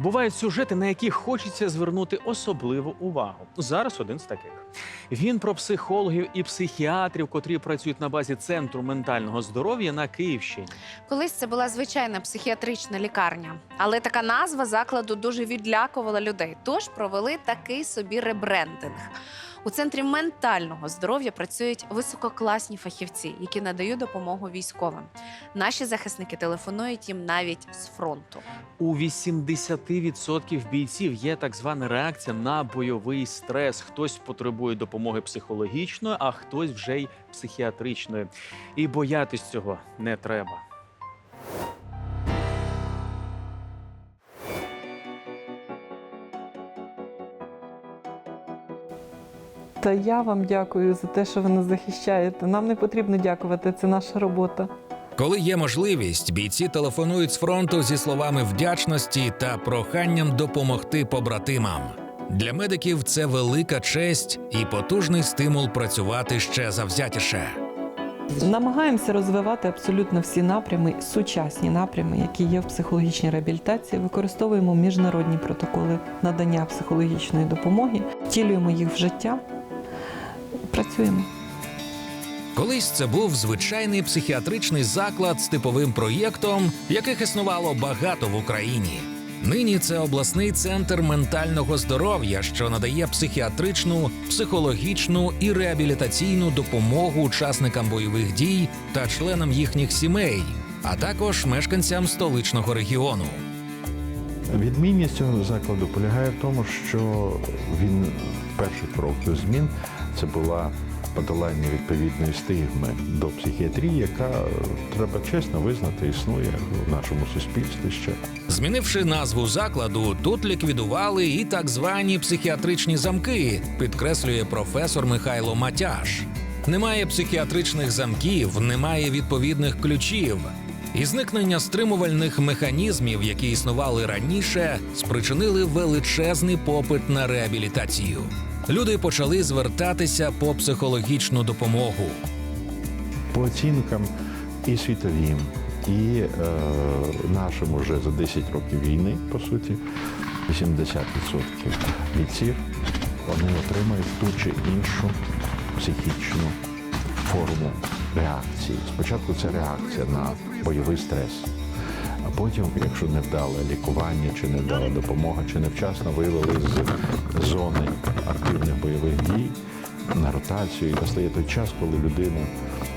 Бувають сюжети, на які хочеться звернути особливу увагу. Зараз один з таких. Він про психологів і психіатрів, котрі працюють на базі центру ментального здоров'я на Київщині. Колись це була звичайна психіатрична лікарня, але така назва закладу дуже відлякувала людей. Тож провели такий собі ребрендинг. У центрі ментального здоров'я працюють висококласні фахівці, які надають допомогу військовим. Наші захисники телефонують їм навіть з фронту. У 80% бійців є так звана реакція на бойовий стрес. Хтось потребує допомоги психологічної, а хтось вже й психіатричної. І боятись цього не треба. Та я вам дякую за те, що ви нас захищаєте. Нам не потрібно дякувати, це наша робота. Коли є можливість, бійці телефонують з фронту зі словами вдячності та проханням допомогти побратимам. Для медиків це велика честь і потужний стимул працювати ще завзятіше. Намагаємося розвивати абсолютно всі напрями, сучасні напрями, які є в психологічній реабілітації. Використовуємо міжнародні протоколи надання психологічної допомоги, втілюємо їх в життя, працюємо. Колись це був звичайний психіатричний заклад з типовим проєктом, яких існувало багато в Україні. Нині це обласний центр ментального здоров'я, що надає психіатричну, психологічну і реабілітаційну допомогу учасникам бойових дій та членам їхніх сімей, а також мешканцям столичного регіону. Відмінність цього закладу полягає в тому, що він перший крок до змін це була подолання відповідної стигми до психіатрії, яка треба чесно визнати, існує в нашому суспільстві ще. Змінивши назву закладу, тут ліквідували і так звані психіатричні замки, підкреслює професор Михайло Матяш. Немає психіатричних замків, немає відповідних ключів. І зникнення стримувальних механізмів, які існували раніше, спричинили величезний попит на реабілітацію. Люди почали звертатися по психологічну допомогу. По оцінкам і світовим, і е, нашим уже за 10 років війни, по суті, 80% бійців вони отримають ту чи іншу психічну форму реакції. Спочатку це реакція на бойовий стрес. Потім, якщо невдале лікування, чи невдала допомога, чи невчасно вивели з зони активних бойових дій на ротацію, і настає той час, коли людина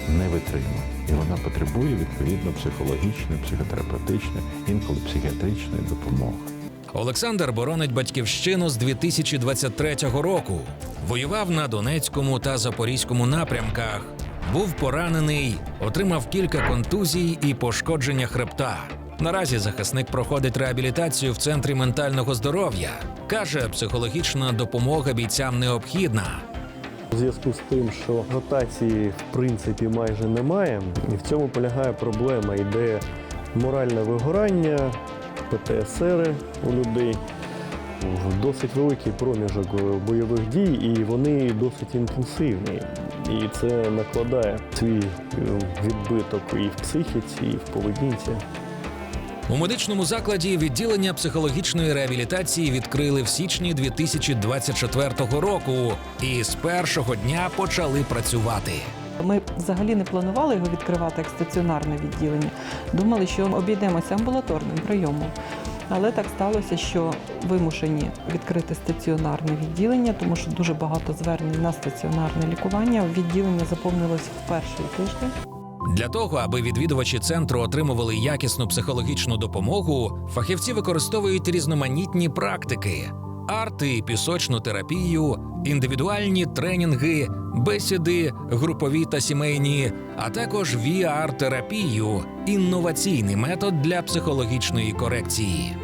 не витримує. І вона потребує відповідно психологічної, психотерапевтичної, інколи психіатричної допомоги. Олександр боронить батьківщину з 2023 року. Воював на Донецькому та Запорізькому напрямках. Був поранений, отримав кілька контузій і пошкодження хребта. Наразі захисник проходить реабілітацію в центрі ментального здоров'я. Каже, психологічна допомога бійцям необхідна. У зв'язку з тим, що ротації в принципі майже немає, і в цьому полягає проблема. Йде моральне вигорання, ПТСР у людей. Досить великий проміжок бойових дій, і вони досить інтенсивні. І це накладає свій е, відбиток і в психіці, і в поведінці. У медичному закладі відділення психологічної реабілітації відкрили в січні 2024 року і з першого дня почали працювати. Ми взагалі не планували його відкривати як стаціонарне відділення. Думали, що обійдемося амбулаторним прийомом. Але так сталося, що вимушені відкрити стаціонарне відділення, тому що дуже багато звернень на стаціонарне лікування. Відділення заповнилось в перший тиждень. Для того, аби відвідувачі центру отримували якісну психологічну допомогу, фахівці використовують різноманітні практики: арти, пісочну терапію, індивідуальні тренінги, бесіди, групові та сімейні, а також VR-терапію інноваційний метод для психологічної корекції.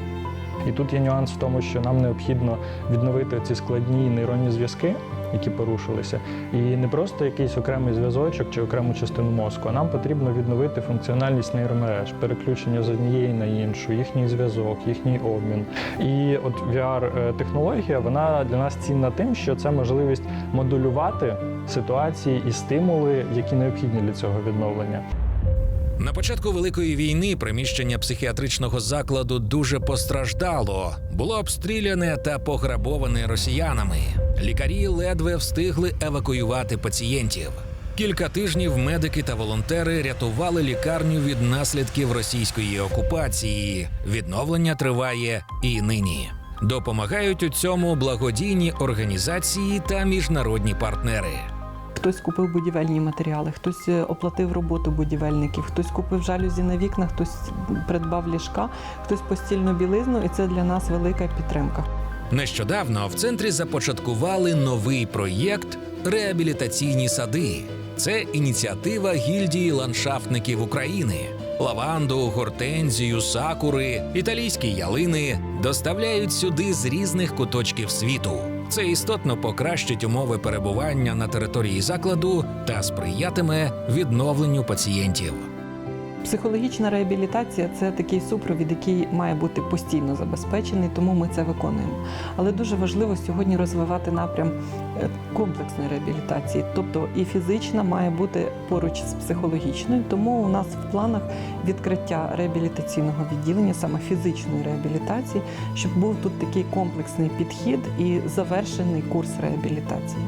І тут є нюанс в тому, що нам необхідно відновити ці складні нейронні зв'язки, які порушилися, і не просто якийсь окремий зв'язочок чи окрему частину мозку, а нам потрібно відновити функціональність нейромереж, переключення з однієї на іншу, їхній зв'язок, їхній обмін. І от VR-технологія вона для нас цінна тим, що це можливість модулювати ситуації і стимули, які необхідні для цього відновлення. На початку великої війни приміщення психіатричного закладу дуже постраждало, було обстріляне та пограбоване росіянами. Лікарі ледве встигли евакуювати пацієнтів. Кілька тижнів медики та волонтери рятували лікарню від наслідків російської окупації. Відновлення триває і нині. Допомагають у цьому благодійні організації та міжнародні партнери. Хтось купив будівельні матеріали, хтось е, оплатив роботу будівельників, хтось купив жалюзі на вікна, хтось придбав ліжка, хтось постільну білизну, і це для нас велика підтримка. Нещодавно в центрі започаткували новий проєкт Реабілітаційні сади. Це ініціатива гільдії ландшафтників України. Лаванду, гортензію, сакури, італійські ялини доставляють сюди з різних куточків світу. Це істотно покращить умови перебування на території закладу та сприятиме відновленню пацієнтів. Психологічна реабілітація це такий супровід, який має бути постійно забезпечений, тому ми це виконуємо. Але дуже важливо сьогодні розвивати напрям е, комплексної реабілітації, тобто і фізична має бути поруч з психологічною. Тому у нас в планах відкриття реабілітаційного відділення, саме фізичної реабілітації, щоб був тут такий комплексний підхід і завершений курс реабілітації.